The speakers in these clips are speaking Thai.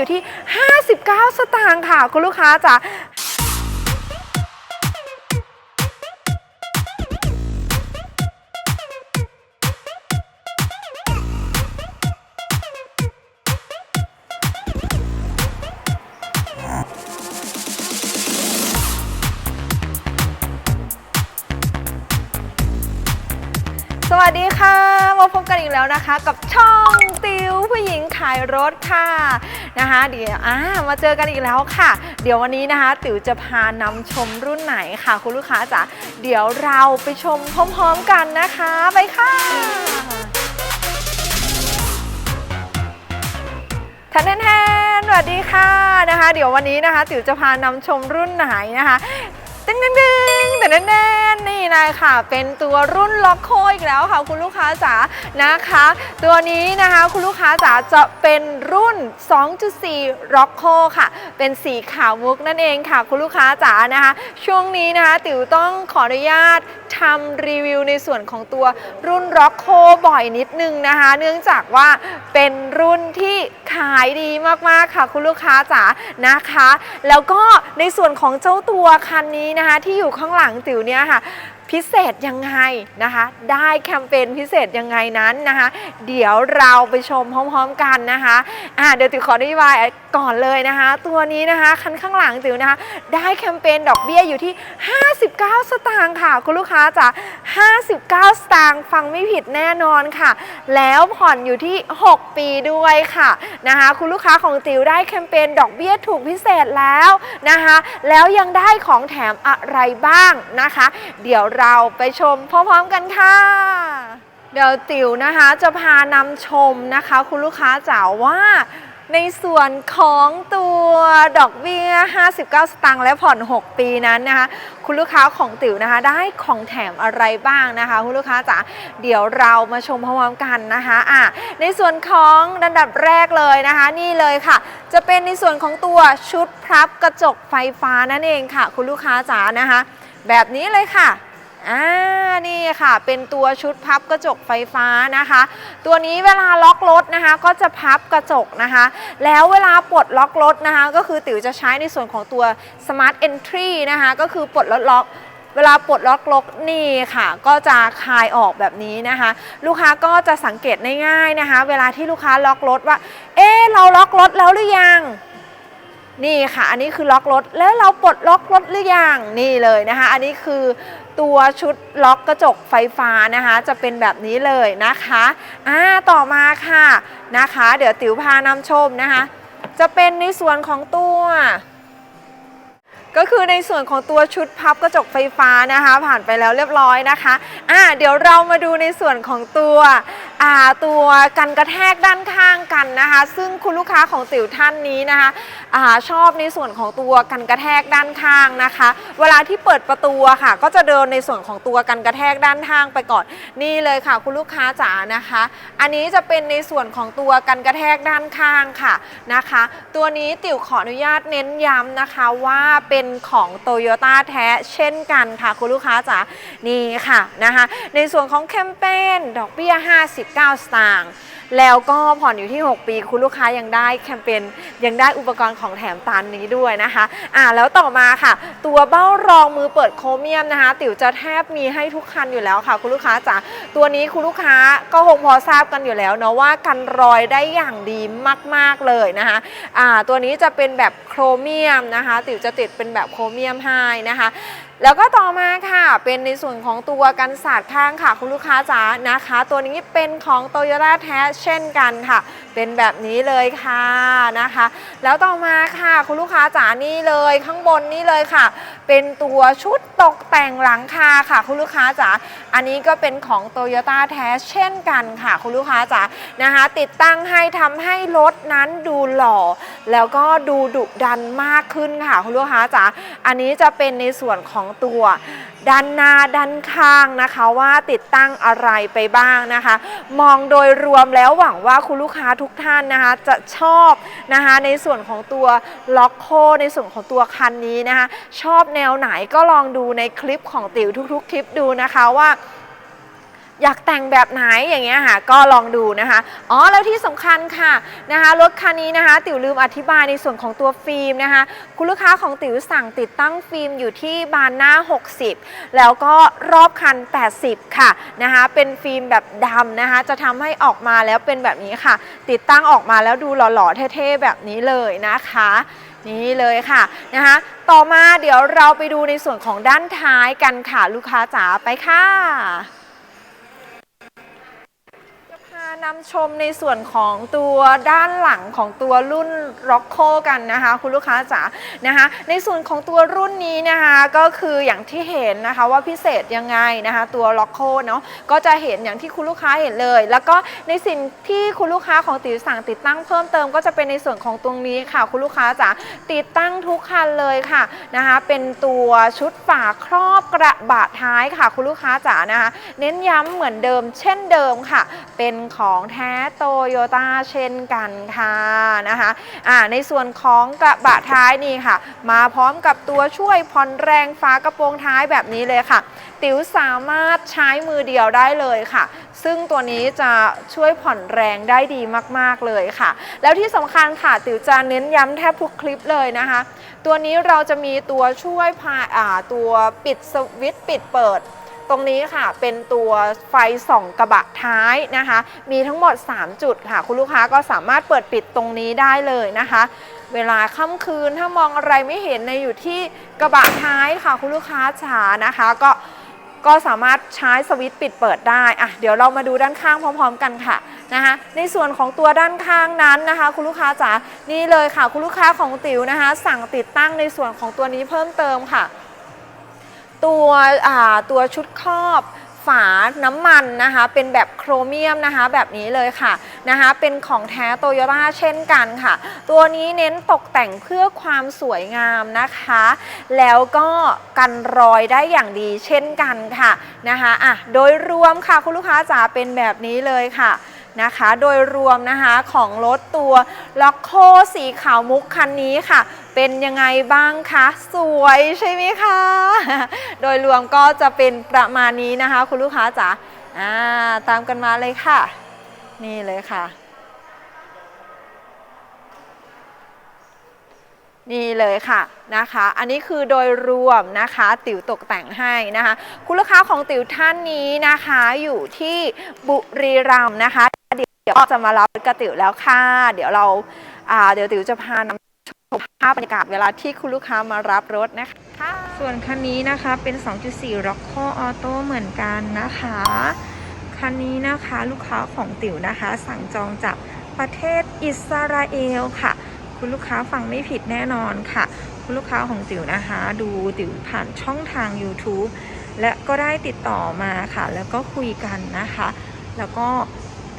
อยู่ที่ 59 สตางค์ค่ะ คุณลูกค้าจ๋า ดีค่ะ มาพบกันอีกแล้วนะคะ กับช่องติวผู้หญิงขายรถค่ะนะคะ เดี๋ยวอ่ามาเจอกันอีกแล้วค่ะ เดี๋ยววันนี้นะคะ ติวจะพานำชมรุ่นไหนค่ะ คุณลูกค้าจ๋าเดี๋ยวเราไปชมพร้อมๆกันนะคะ ไปค่ะทันแทนสวัสดีค่ะนะคะ เดี๋ยววันนี้นะคะติวจะพานำชมรุ่นไหนนะคะ ตึ้งตึ้งตึ้งแต่แน่นๆนี่นะค่ะเป็นตัวรุ่นล็อกโคอีกแล้วค่ะ คุณลูกค้าจ๋านะคะ ตัวนี้นะคะคุณลูกค้าจ๋าจะเป็นรุ่น 2.4 ล็อกโคค่ะ เป็นสีขาวมุกนั่นเองค่ะ คุณลูกค้าจ๋านะคะ ช่วงนี้นะคะ ติ๋วต้องขออนุญาต ทำรีวิวในส่วนของตัวรุ่นร็อกโคบ่อยนิดนึงนะคะ เนื่องจากว่าเป็นรุ่นที่ขายดีมากๆค่ะ คุณลูกค้าจ๋านะคะ แล้วก็ในส่วนของเจ้าตัวคันนี้นะคะ ที่อยู่ข้างหลังติ๋วเนี่ยค่ะ พิเศษยังไงนะคะ ได้แคมเปญพิเศษยังไงนั้นนะคะ เดี๋ยวเราไปชมพร้อมๆกันนะคะอ่าเดี๋ยวติ๋วขออธิบายก่อนเลยนะคะ ตัวนี้นะคะคันข้างหลังติ๋วนะคะ ได้แคมเปญดอกเบี้ยอยู่ที่ 59 สตางค์ค่ะ คุณลูกค้าจ๋า59 สตางค์ฟังไม่ผิดแน่นอนค่ะ แล้วผ่อนอยู่ที่ 6 ปีด้วยค่ะนะคะ คุณลูกค้าของติ๋วได้แคมเปญดอกเบี้ยถูกพิเศษแล้วนะคะ แล้วยังได้ของแถมอะไรบ้างนะคะ เดี๋ยวเราไปชมพร้อมๆกันค่ะ เดี๋ยวติ๋วนะคะจะพานำชมนะคะ คุณลูกค้าจ๋าว่าในส่วนของตัวดอกเบี้ย 59 สตางค์และผ่อน 6 ปีนั้นนะคะ คุณลูกค้าของติ๋วนะคะ ได้ของแถมอะไรบ้างนะคะ คุณลูกค้าจ๋าเดี๋ยวเรามาชมพร้อมๆกันนะคะอะในส่วนของดันดับแรกเลยนะคะ นี่เลยค่ะ จะเป็นในส่วนของตัวชุดพับกระจกไฟฟ้านั่นเองค่ะ คุณลูกค้าจ๋านะคะ แบบนี้เลยค่ะ อ่านี่ค่ะ เป็นตัวชุดพับกระจกไฟฟ้านะคะ ตัวนี้เวลาล็อกรถนะคะ ก็จะพับกระจกนะคะ แล้วเวลาปลดล็อกรถนะคะ ก็คือติ๋วจะใช้ในส่วนของตัว Smart Entry นะคะ ก็คือปลดล็อกล็อกเวลาปลดล็อกรถนี่ค่ะ ก็จะคลายออกแบบนี้นะคะ ลูกค้าก็จะสังเกตง่ายนะคะ เวลาที่ลูกค้าล็อกรถว่า เอ๊เราล็อกรถแล้วหรือยังนี่ค่ะ อันนี้คือล็อกรถ แล้วเราปลดล็อกรถหรือยังนี่เลยนะคะ อันนี้คือ ตัวชุดล็อกกระจกไฟฟ้านะคะ จะเป็นแบบนี้เลยนะคะอ่าต่อมาค่ะนะคะ เดี๋ยวติ๋วพานำชมนะคะ จะเป็นในส่วนของตัวก็คือในส่วนของตัวชุดพับกระจกไฟฟ้านะคะ ผ่านไปแล้วเรียบร้อยนะคะอ่าเดี๋ยวเรามาดูในส่วนของตัวอ่าตัวกันกระแทกด้านข้างกันนะคะ ซึ่งคุณลูกค้าของติ๋วท่านนี้นะคะ อาชอบในส่วนของตัวกันกระแทกด้านข้างนะคะ เวลาที่เปิดประตูค่ะ ก็จะเดินในส่วนของตัวกันกระแทกด้านข้างไปก่อนนี่เลยค่ะ คุณลูกค้าจ๋านะคะ อันนี้จะเป็นในส่วนของตัวกันกระแทกด้านข้างค่ะนะคะ ตัวนี้ติ๋วขออนุญาตเน้นย้ำนะคะว่าเป็นของโตโยต้าแท้เช่นกันค่ะคุณลูกค้าจ๋านี่ค่ะนะคะ ในส่วนของแคมเปญดอกเบี้ย 59 สตางค์ แล้วก็ผ่อนอยู่ที่ 6 ปี คุณลูกค้ายังได้แคมเปญยังได้อุปกรณ์ของแถมตานนี้ด้วยนะคะอ่าแล้วต่อมาค่ะ ตัวเบ้ารองมือเปิดโครเมียมนะคะ ติ๋วจะแทบมีให้ทุกคันอยู่แล้วค่ะ คุณลูกค้าจ๋าตัวนี้คุณลูกค้าก็คงพอทราบกันอยู่แล้วเนาะว่ากันรอยได้อย่างดีมาก ๆเลยนะคะอ่าตัวนี้จะเป็นแบบโครเมียมนะคะ ติ๋วจะติดเป็นแบบโครเมียมให้นะคะ แล้วก็ต่อมาค่ะ เป็นในส่วนของตัวกันศาสตร์ข้างค่ะ คุณลูกค้าจ๋านะคะ ตัวนี้เป็นของโตโยต้าแท้เช่นกันค่ะ เป็นแบบนี้เลยค่ะนะคะ แล้วต่อมาค่ะ คุณลูกค้าจ๋านี่เลยข้างบนนี่เลยค่ะ เป็นตัวชุดตกแต่งหลังคาค่ะ คุณลูกค้าจ๋าอันนี้ก็เป็นของโตโยต้าแท้เช่นกันค่ะ คุณลูกค้าจ๋านะคะ ติดตั้งให้ทำให้รถนั้นดูหล่อ แล้วก็ดูดุดันมากขึ้นค่ะ คุณลูกค้าจ๋าอันนี้จะเป็นในส่วนของตัว ด้านหน้าด้านข้างนะคะว่าติดตั้งอะไรไปบ้างนะคะ มองโดยรวมแล้วหวังว่าคุณลูกค้าทุกท่านนะคะจะชอบนะคะในส่วนของตัวล็อกโคในส่วนของตัวคันนี้นะคะชอบแนวไหนก็ลองดูในคลิปของติ๋วทุกๆ คลิปดูนะคะว่า อยากแต่งแบบไหนอย่างเงี้ยค่ะก็ลองดูนะคะอ๋อแล้วที่สำคัญค่ะนะคะรถคันนี้นะคะ ติ๋วลืมอธิบายในส่วนของตัวฟิล์มนะคะ คุณลูกค้าของติ๋วสั่งติดตั้งฟิล์มอยู่ที่บานหน้า 60 แล้วก็รอบคัน 80 ค่ะนะคะเป็นฟิล์มแบบดำนะคะ จะทำให้ออกมาแล้วเป็นแบบนี้ค่ะ ติดตั้งออกมาแล้วดูหล่อๆเท่ๆแบบนี้เลยนะคะนี่เลยค่ะนะคะต่อมาเดี๋ยวเราไปดูในส่วนของด้านท้ายกันค่ะ ลูกค้าจ๋าไปค่ะ นำชมในส่วนของตัวด้านหลังของตัวรุ่น r o c โ o กันนะคะ คุณลูกค้าจ๋านะคะ ในส่วนของตัวรุ่นนี้นะคะก็คืออย่างที่เห็นนะคะว่าพิเศษยังไงนะคะ ตัว r o c โ o เนาะก็จะเห็นอย่างที่คุณลูกค้าเห็นเลย แล้วก็ในสิ่งที่คุณลูกค้าของติ๋วสั่งติดตั้งเพิ่มเติมก็จะเป็นในส่วนของตรงนี้ค่ะ คุณลูกค้าจ๋าติดตั้งทุกคันเลยค่ะนะคะเป็นตัวชุดฝาครอบกระบะท้ายค่ะ คุณลูกค้าจ๋านะคะ เน้นย้ำเหมือนเดิม เช่นเดิมค่ะ เป็นของของแท้โตโยต้าเช่นกันค่ะนะคะอ่าในส่วนของกระบะท้ายนี่ค่ะ มาพร้อมกับตัวช่วยผ่อนแรงฝากระโปรงท้ายแบบนี้เลยค่ะ ติ๋วสามารถใช้มือเดียวได้เลยค่ะ ซึ่งตัวนี้จะช่วยผ่อนแรงได้ดีมาก ๆ เลยค่ะ แล้วที่สำคัญค่ะ ติ๋วจะเน้นย้ำแทบทุกคลิปเลยนะคะ ตัวนี้เราจะมีตัวช่วยผ่าตัวปิดสวิตช์ปิดเปิด ตรงนี้ค่ะเป็นตัวไฟส่องกระบะท้ายนะคะ มีทั้งหมด 3 จุดค่ะ คุณลูกค้าก็สามารถเปิดปิดตรงนี้ได้เลยนะคะ เวลาค่ำคืนถ้ามองอะไรไม่เห็นในอยู่ที่กระบะท้ายค่ะ คุณลูกค้าจ๋านะคะก็ก็สามารถใช้สวิตช์ปิดเปิดได้อะเดี๋ยวเรามาดูด้านข้างพร้อม ๆ กันค่ะนะคะในส่วนของตัวด้านข้างนั้นนะคะ คุณลูกค้าจ๋านี่เลยค่ะ คุณลูกค้าของติ๋วนะคะ สั่งติดตั้งในส่วนของตัวนี้เพิ่มเติมค่ะ ตัวตัวชุดครอบฝาน้ำมันนะคะเป็นแบบโครเมียมนะคะแบบนี้เลยค่ะนะคะเป็นของแท้โตโยต้าเช่นกันค่ะ ตัวนี้เน้นตกแต่งเพื่อความสวยงามนะคะ แล้วก็กันรอยได้อย่างดีเช่นกันค่ะนะคะอะโดยรวมค่ะคุณลูกค้าจ๋าเป็นแบบนี้เลยค่ะนะคะโดยรวมนะคะของรถตัวล็อกโคสีขาวมุกคันนี้ค่ะเป็นยังไงบ้างคะ สวยใช่ไหมคะ โดยรวมก็จะเป็นประมาณนี้นะคะ คุณลูกค้าจ๋าตามกันมาเลยค่ะ นี่เลยค่ะ นี่เลยค่ะนะคะ อันนี้คือโดยรวมนะคะติ๋วตกแต่งให้นะคะ คุณลูกค้าของติ๋วท่านนี้นะคะอยู่ที่บุรีรัมย์นะคะ เดี๋ยวจะมารับกระติ๋วแล้วค่ะ เดี๋ยวเราเดี๋ยวติ๋วจะพานำ ภาพบรรยากาศเวลาที่คุณลูกค้ามารับรถนะคะส่วนคันนี้นะคะเป็น 2.4 Rocco Auto เหมือนกันนะคะ คันนี้นะคะลูกค้าของติ๋วนะคะ สั่งจองจากประเทศอิสราเอลค่ะ คุณลูกค้าฟังไม่ผิดแน่นอนค่ะ คุณลูกค้าของติ๋วนะคะ ดูติ๋วผ่านช่องทาง YouTube และก็ได้ติดต่อมาค่ะ แล้วก็คุยกันนะคะ แล้วก็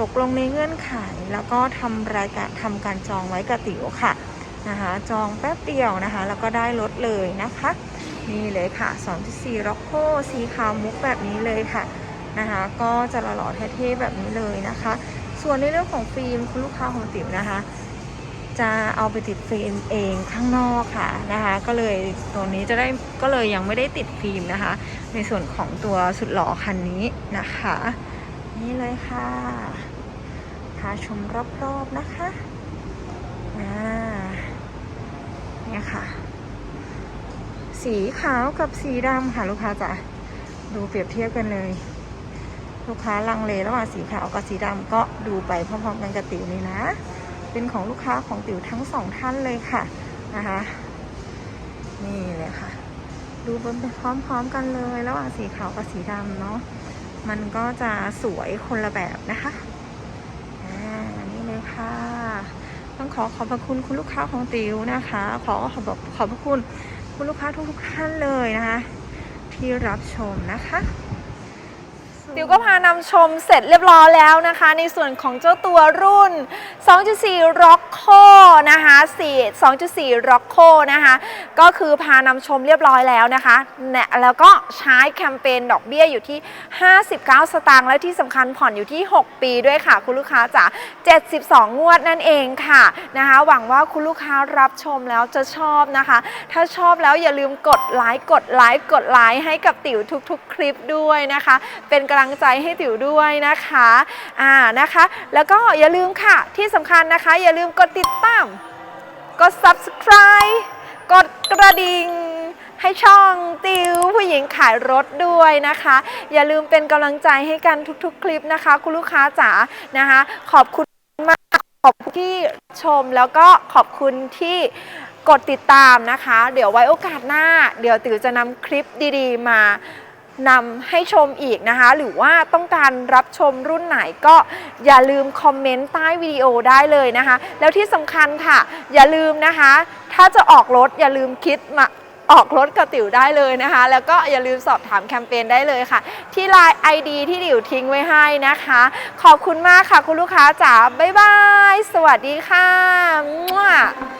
ตกลงในเงื่อนไข แล้วก็ทำรายการทำการจองไว้กับติ๋วค่ะ นะคะ จองแป๊บเดียวนะคะ แล้วก็ได้รถเลยนะคะ นี่เลยค่ะ 2.4ร็อกโคสีขาวมุกแบบนี้เลยค่ะนะคะ ก็จะหล่อๆเท่ๆแบบนี้เลยนะคะ ส่วนในเรื่องของฟิล์มคุณลูกค้าของติ๋วนะคะ จะเอาไปติดฟิล์มเองข้างนอกค่ะนะคะ ก็เลยตัวนี้จะได้ก็เลยยังไม่ได้ติดฟิล์มนะคะ ในส่วนของตัวสุดหล่อคันนี้นะคะ นี่เลยค่ะพาชมรอบๆนะคะอ่า เนี่ยค่ะ สีขาวกับสีดำค่ะลูกค้าจ๋าดูเปรียบเทียบกันเลย ลูกค้าลังเลระหว่างสีขาวกับสีดำก็ดูไปพร้อมๆกันกับติ๋วนี่นะ เป็นของลูกค้าของติ๋วทั้งสองท่านเลยค่ะนะคะนี่เลยค่ะ ดูไปพร้อมๆกันเลย ระหว่างสีขาวกับสีดำเนาะมันก็จะสวยคนละแบบนะคะอ่านี่เลยค่ะ ต้องขอขอบพระคุณคุณลูกค้าของติ๋วนะคะ ขอขอบขอบพระคุณคุณลูกค้าทุกๆท่านเลยนะคะ ที่รับชมนะคะ ติวก็พานำชมเสร็จเรียบร้อยแล้วนะคะ ในส่วนของเจ้าตัวรุ่น 2.4 Rocco นะคะ4 2.4 Rocco นะคะ ก็คือพานำชมเรียบร้อยแล้วนะคะเนี่ยแล้วก็ใช้แคมเปญดอกเบี้ยอยู่ที่ 59 สตางค์และที่สำคัญผ่อนอยู่ที่ 6 ปีด้วยค่ะ คุณลูกค้าจ๋า72 งวดนั่นเองค่ะนะคะ หวังว่าคุณลูกค้ารับชมแล้วจะชอบนะคะ ถ้าชอบแล้วอย่าลืมกดไลค์กดไลค์กดไลค์ให้กับติ๋วทุกๆ คลิปด้วยนะคะ เป็นกำลังลังใจให้ติ๋วด้วยนะคะอ่านะคะ แล้วก็อย่าลืมค่ะที่สำคัญนะคะ อย่าลืมกดติดตาม กด subscribe กดกระดิ่งให้ช่องติวผู้หญิงขายรถด้วยนะคะ อย่าลืมเป็นกำลังใจให้กันทุกๆ คลิปนะคะ คุณลูกค้าจ๋านะคะ ขอบคุณมากขอบคุณที่ชมแล้วก็ขอบคุณที่กดติดตามนะคะ เดี๋ยวไว้โอกาสหน้า เดี๋ยวติ๋วจะนำคลิปดีๆ มา นำให้ชมอีกนะคะ หรือว่าต้องการรับชมรุ่นไหนก็อย่าลืมคอมเมนต์ใต้วิดีโอได้เลยนะคะ แล้วที่สำคัญค่ะ อย่าลืมนะคะ ถ้าจะออกรถอย่าลืมคิดมาออกรถกับติ๋วได้เลยนะคะ แล้วก็อย่าลืมสอบถามแคมเปญได้เลยค่ะ ที่ Line ID ที่ติ๋วทิ้งไว้ให้นะคะ ขอบคุณมากค่ะคุณลูกค้าจ๋าบ๊ายบาย สวัสดีค่ะ